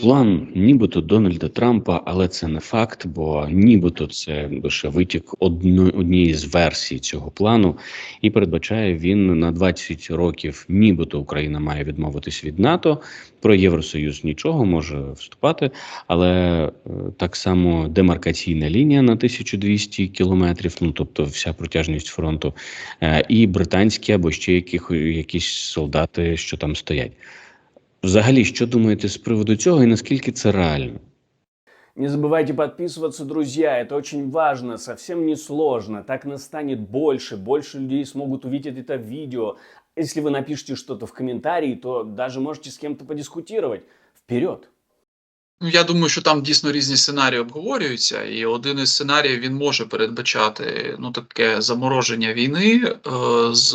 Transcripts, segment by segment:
План нібито Дональда Трампа, але це не факт, бо нібито це лише витік одно, однієї з версій цього плану, і передбачає він на 20 років, нібито Україна має відмовитись від НАТО. Про Євросоюз нічого може вступати, але е, так само демаркаційна лінія на 1200 кілометрів, ну тобто вся протяжність фронту, е, і британські або ще яких, якісь солдати, що там стоять. Взагалі, що думаєте з приводу цього і наскільки це реально? Не забывайте подписываться, друзья, это очень важно, совсем не сложно. Так нас станет больше, больше людей смогут увидеть это видео. Если вы напишите что-то в комментарии, то даже можете с кем-то подискутировать. Вперед! Ну, я думаю, що там дійсно різні сценарії обговорюються, і один із сценаріїв він може передбачати ну таке замороження війни е, з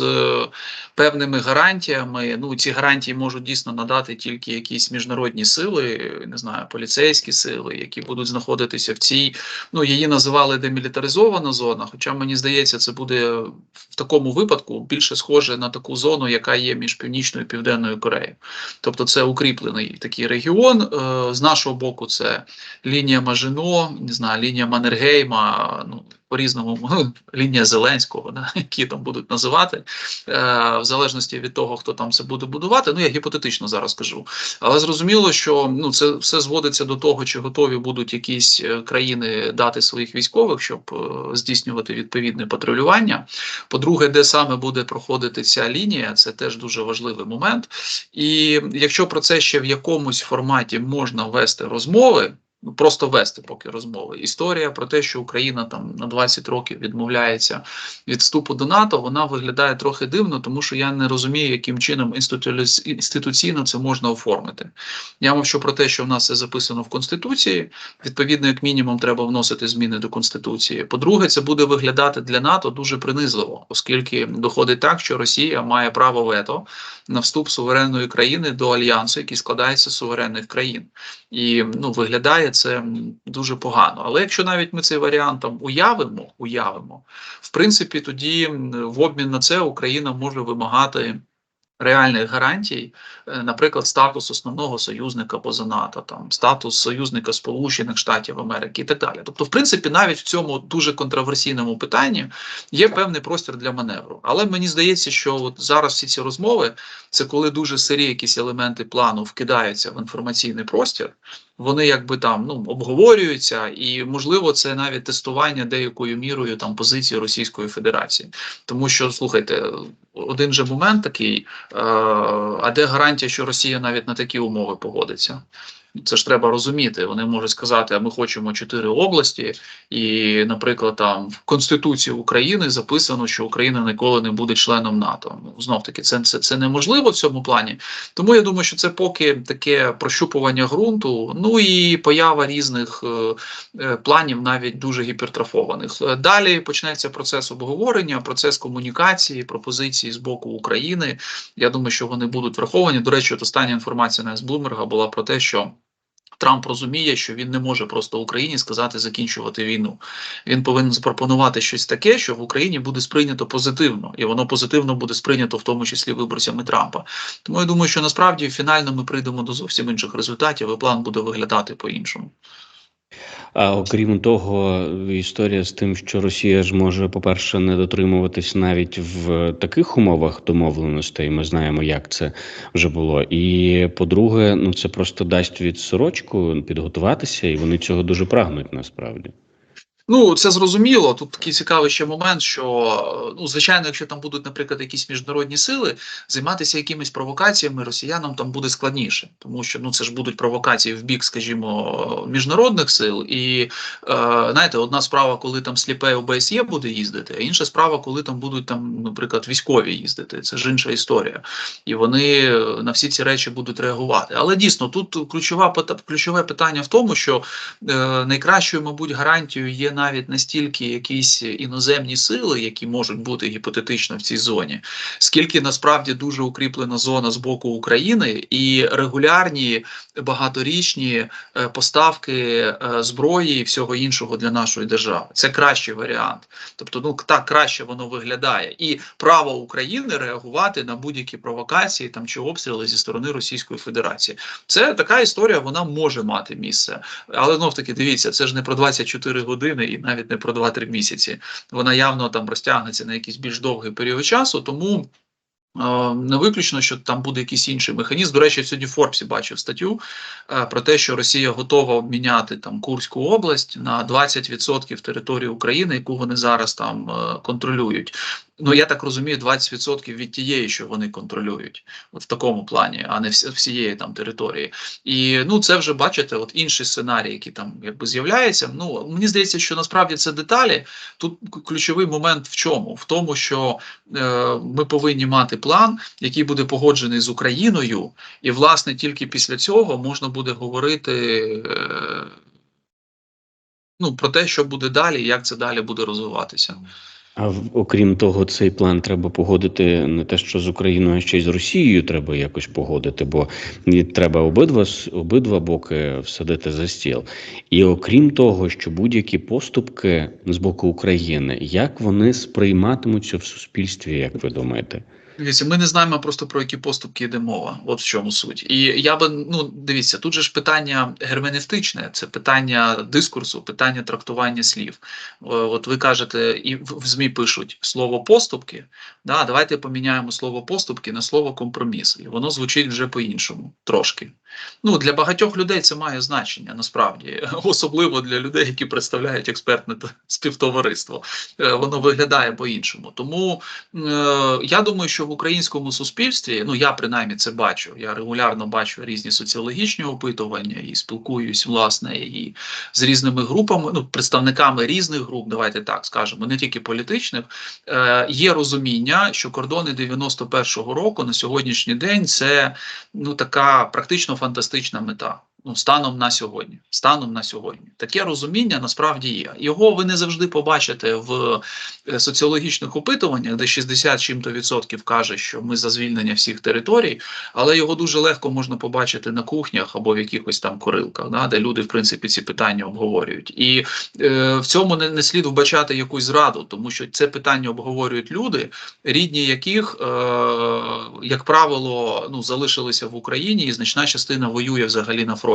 певними гарантіями. Ну ці гарантії можуть дійсно надати тільки якісь міжнародні сили, не знаю, поліцейські сили, які будуть знаходитися в цій. Ну її називали демілітаризована зона. Хоча мені здається, це буде в такому випадку більше схоже на таку зону, яка є між північною і південною Кореєю. Тобто, це укріплений такий регіон е, з нашого боку це лінія Мажино, не знаю, лінія Маннергейма, ну по різному лінія Зеленського, да, які там будуть називати, е, в залежності від того, хто там це буде будувати. Ну я гіпотетично зараз кажу. Але зрозуміло, що ну це все зводиться до того, чи готові будуть якісь е, країни дати своїх військових, щоб е, здійснювати відповідне патрулювання. По-друге, де саме буде проходити ця лінія, це теж дуже важливий момент. І якщо про це ще в якомусь форматі можна вести розмови. Ну, просто вести поки розмови. Історія про те, що Україна там на 20 років відмовляється від вступу до НАТО, вона виглядає трохи дивно, тому що я не розумію, яким чином інституційно це можна оформити. Я мовчу про те, що в нас це записано в Конституції. Відповідно, як мінімум, треба вносити зміни до Конституції. По-друге, це буде виглядати для НАТО дуже принизливо, оскільки доходить так, що Росія має право вето на вступ суверенної країни до альянсу, який складається з суверенних країн, і ну виглядає це дуже погано. Але якщо навіть ми цей варіант там уявимо, уявимо, в принципі, тоді в обмін на це Україна може вимагати. Реальних гарантій, е, наприклад, статус основного союзника поза НАТО, там статус союзника Сполучених Штатів Америки і так далі. Тобто, в принципі, навіть в цьому дуже контроверсійному питанні є певний простір для маневру. Але мені здається, що от зараз всі ці розмови це коли дуже сирі якісь елементи плану вкидаються в інформаційний простір. Вони якби там ну обговорюються, і можливо, це навіть тестування деякою мірою там позиції Російської Федерації, тому що слухайте, один же момент такий: е, а де гарантія, що Росія навіть на такі умови погодиться? Це ж треба розуміти. Вони можуть сказати, а ми хочемо чотири області, і, наприклад, там в Конституції України записано, що Україна ніколи не буде членом НАТО. Ну знов таки, це, це це неможливо в цьому плані. Тому я думаю, що це поки таке прощупування ґрунту, ну і поява різних е, е, планів, навіть дуже гіпертрофованих. Далі почнеться процес обговорення, процес комунікації, пропозиції з боку України. Я думаю, що вони будуть враховані. До речі, от остання інформація з Блумерга була про те, що. Трамп розуміє, що він не може просто Україні сказати закінчувати війну. Він повинен запропонувати щось таке, що в Україні буде сприйнято позитивно, і воно позитивно буде сприйнято в тому числі виборцями Трампа. Тому я думаю, що насправді фінально ми прийдемо до зовсім інших результатів, і план буде виглядати по-іншому. А окрім того, історія з тим, що Росія ж може, по-перше, не дотримуватись навіть в таких умовах домовленостей. Ми знаємо, як це вже було. І по-друге, ну це просто дасть відсорочку підготуватися, і вони цього дуже прагнуть насправді. Ну, це зрозуміло. Тут такий цікавий ще момент, що ну, звичайно, якщо там будуть, наприклад, якісь міжнародні сили, займатися якимись провокаціями росіянам там буде складніше, тому що ну це ж будуть провокації в бік, скажімо, міжнародних сил. І е, знаєте, одна справа, коли там сліпе ОБСЄ буде їздити, а інша справа, коли там будуть там, наприклад, військові їздити. Це ж інша історія, і вони на всі ці речі будуть реагувати. Але дійсно тут ключова ключове питання в тому, що е, найкращою, мабуть, гарантією є навіть настільки якісь іноземні сили, які можуть бути гіпотетично в цій зоні, скільки насправді дуже укріплена зона з боку України і регулярні багаторічні е, поставки е, зброї і всього іншого для нашої держави. Це кращий варіант. Тобто, ну так краще воно виглядає, і право України реагувати на будь-які провокації там чи обстріли зі сторони Російської Федерації. Це така історія, вона може мати місце, але знов таки дивіться, це ж не про 24 години і навіть не про 2-3 місяці. Вона явно там розтягнеться на якийсь більш довгий період часу, тому. е, Не виключно, що там буде якийсь інший механізм. До речі, я сьогодні Форбсі бачив статтю е, про те, що Росія готова обміняти там Курську область на 20% території України, яку вони зараз там е, контролюють. Ну я так розумію, 20% від тієї, що вони контролюють, от в такому плані, а не всієї там території. І ну це вже бачите, от інший сценарій, який там якби з'являється. Ну мені здається, що насправді це деталі. Тут ключовий момент в чому? В тому, що е, ми повинні мати план, який буде погоджений з Україною, і власне тільки після цього можна буде говорити. Е, Ну, про те, що буде далі, як це далі буде розвиватися. А окрім того, цей план треба погодити не те, що з Україною, а ще й з Росією треба якось погодити, бо треба обидва обидва боки всадити за стіл. І окрім того, що будь-які поступки з боку України, як вони сприйматимуться в суспільстві, як ви думаєте? Дивіться, ми не знаємо просто про які поступки йде мова. От в чому суть. І я би ну дивіться, тут же ж питання герменевтичне, це питання дискурсу, питання трактування слів. Е, От ви кажете, і в ЗМІ пишуть слово поступки. Да, давайте поміняємо слово поступки на слово компроміс, і воно звучить вже по-іншому, трошки. Ну для багатьох людей це має значення насправді, особливо для людей, які представляють експертне співтовариство. Е, Воно виглядає по-іншому. Тому Е, Я думаю, що в українському суспільстві, ну я принаймні це бачу. Я регулярно бачу різні соціологічні опитування і спілкуюсь власне і з різними групами, ну представниками різних груп, давайте так скажемо, не тільки політичних. Е, Є розуміння, що кордони 91-го року на сьогоднішній день це ну така практично фантастична мета. Ну, станом на сьогодні, станом на сьогодні, таке розуміння насправді є. Його ви не завжди побачите в е, соціологічних опитуваннях, де 60 чим-то відсотків каже, що ми за звільнення всіх територій, але його дуже легко можна побачити на кухнях або в якихось там курилках, да, де люди в принципі ці питання обговорюють. І е, в цьому не, не слід вбачати якусь зраду, тому що це питання обговорюють люди, рідні яких, е, як правило, ну залишилися в Україні, і значна частина воює взагалі на фронті.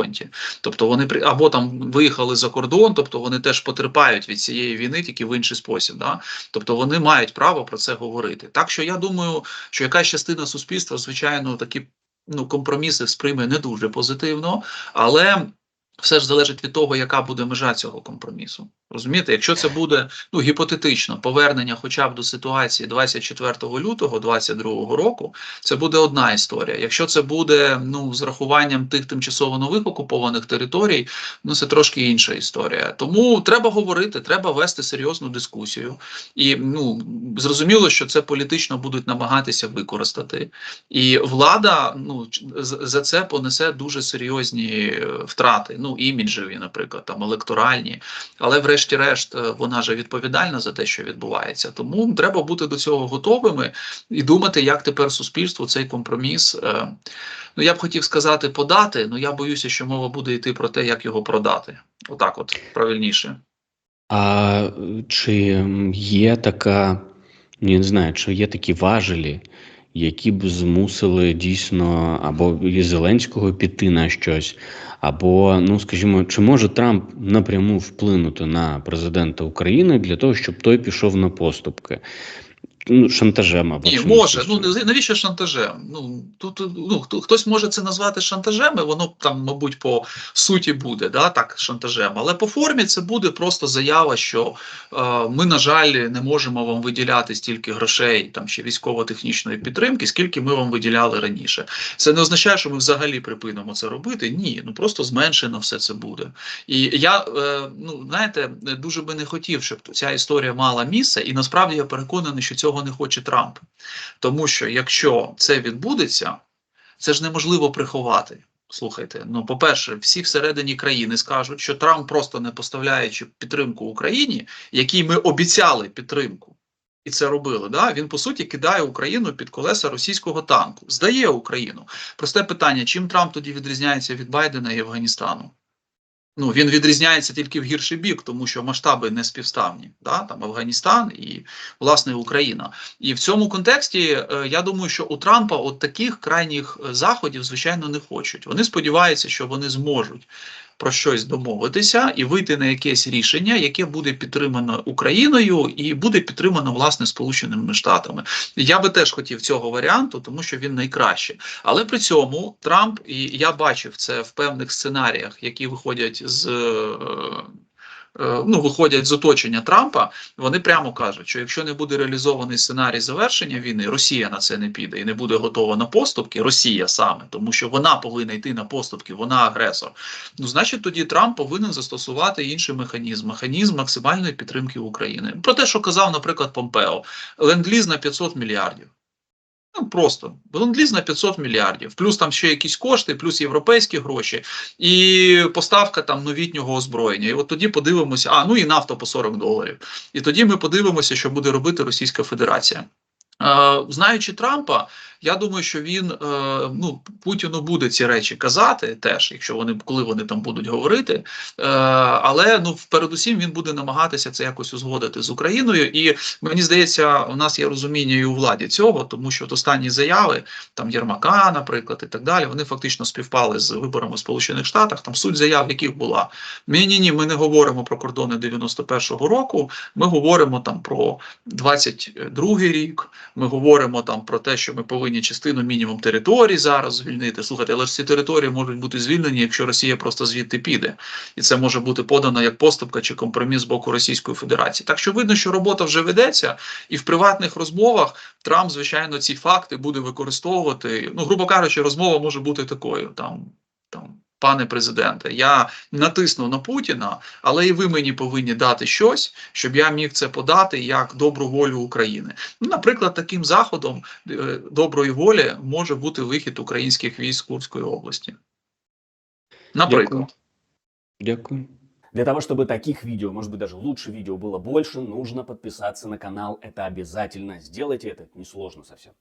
Тобто вони або там виїхали за кордон, тобто вони теж потерпають від цієї війни, тільки в інший спосіб. Да? Тобто вони мають право про це говорити. Так що я думаю, що якась частина суспільства, звичайно, такі ну компроміси сприйме не дуже позитивно, але все ж залежить від того, яка буде межа цього компромісу. Розумієте, якщо це буде ну гіпотетично повернення, хоча б до ситуації 24 лютого 2022 року, це буде одна історія. Якщо це буде ну з рахуванням тих тимчасово нових окупованих територій, ну це трошки інша історія. Тому треба говорити, треба вести серйозну дискусію. І ну зрозуміло, що це політично будуть намагатися використати, і влада ну за це понесе дуже серйозні е, втрати. Ну іміджеві, наприклад, там електоральні, але врешті-решт е, вона же відповідальна за те, що відбувається. Тому треба бути до цього готовими і думати, як тепер суспільству цей компроміс. е, Ну я б хотів сказати подати. Ну я боюся, що мова буде йти про те, як його продати. Отак, от правильніше. А чи є така, я не знаю, чи є такі важелі, які б змусили дійсно або і Зеленського піти на щось, або, ну скажімо, чи може Трамп напряму вплинути на президента України для того, щоб той пішов на поступки? Ну, шантажем або Ні, може. Ну навіщо шантажем? Ну тут ну хтось може це назвати шантажем, і воно там, мабуть, по суті буде, да, так, шантажем. Але по формі це буде просто заява, що е, ми, на жаль, не можемо вам виділяти стільки грошей, там ще військово-технічної підтримки, скільки ми вам виділяли раніше. Це не означає, що ми взагалі припинимо це робити. Ні, ну просто зменшено все це буде. І я е, ну знаєте, дуже би не хотів, щоб ця історія мала місце, і насправді я переконаний, що цього не хоче Трамп. Тому що якщо це відбудеться, це ж неможливо приховати. Слухайте, ну по-перше, всі всередині країни скажуть, що Трамп просто не поставляючи підтримку Україні, якій ми обіцяли підтримку, і це робили. Да? Він по суті кидає Україну під колеса російського танку, здає Україну. Просте питання: чим Трамп тоді відрізняється від Байдена і Афганістану? Ну він відрізняється тільки в гірший бік, тому що масштаби не співставні. Да? Там Афганістан і власне Україна. І в цьому контексті е, я думаю, що у Трампа от таких крайніх е, заходів, звичайно, не хочуть. Вони сподіваються, що вони зможуть про щось домовитися і вийти на якесь рішення, яке буде підтримано Україною і буде підтримано власне Сполученими Штатами. Я би теж хотів цього варіанту, тому що він найкраще. Але при цьому Трамп, і я бачив це в певних сценаріях, які виходять з. Е, Ну, виходять з оточення Трампа, вони прямо кажуть, що якщо не буде реалізований сценарій завершення війни, Росія на це не піде і не буде готова на поступки, Росія саме, тому що вона повинна йти на поступки, вона агресор. Ну, значить, тоді Трамп повинен застосувати інший механізм, механізм максимальної підтримки України. Про те, що казав, наприклад, Помпео, ленд-ліз на 500 мільярдів. Ну, просто ленд-ліз на 500 мільярдів, плюс там ще якісь кошти, плюс європейські гроші, і поставка там новітнього озброєння. І от тоді подивимося, а ну і нафта по 40 доларів. І тоді ми подивимося, що буде робити Російська Федерація. Е, знаючи Трампа, я думаю, що він е, ну Путіну буде ці речі казати, теж, якщо вони коли вони там будуть говорити. Е, але ну передусім він буде намагатися це якось узгодити з Україною. І мені здається, у нас є розуміння і у владі цього, тому що от останні заяви там Єрмака, наприклад, і так далі, вони фактично співпали з виборами в Сполучених Штатах. Там суть заяв, яких була ні, ні, ні, ми не говоримо про кордони 91-го року. Ми говоримо там про 22-й рік. Ми говоримо там про те, що ми повинні частину мінімум територій зараз звільнити. Слухайте, але ж ці території можуть бути звільнені, якщо Росія просто звідти піде, і це може бути подано як поступка чи компроміс з боку Російської Федерації. Так що видно, що робота вже ведеться, і в приватних розмовах Трамп, звичайно, ці факти буде використовувати. Ну, грубо кажучи, розмова може бути такою там. там Пане президенте, я натиснув на Путіна, але і ви мені повинні дати щось, щоб я міг це подати як добру волю України. Ну, наприклад, таким заходом е, доброї волі може бути вихід українських військ з Курської області. Наприклад. Дякую. Для того, чтобы таких видео, может быть даже лучше видео было больше, нужно подписаться на канал. Это обязательно. Сделайте это, это несложно совсем.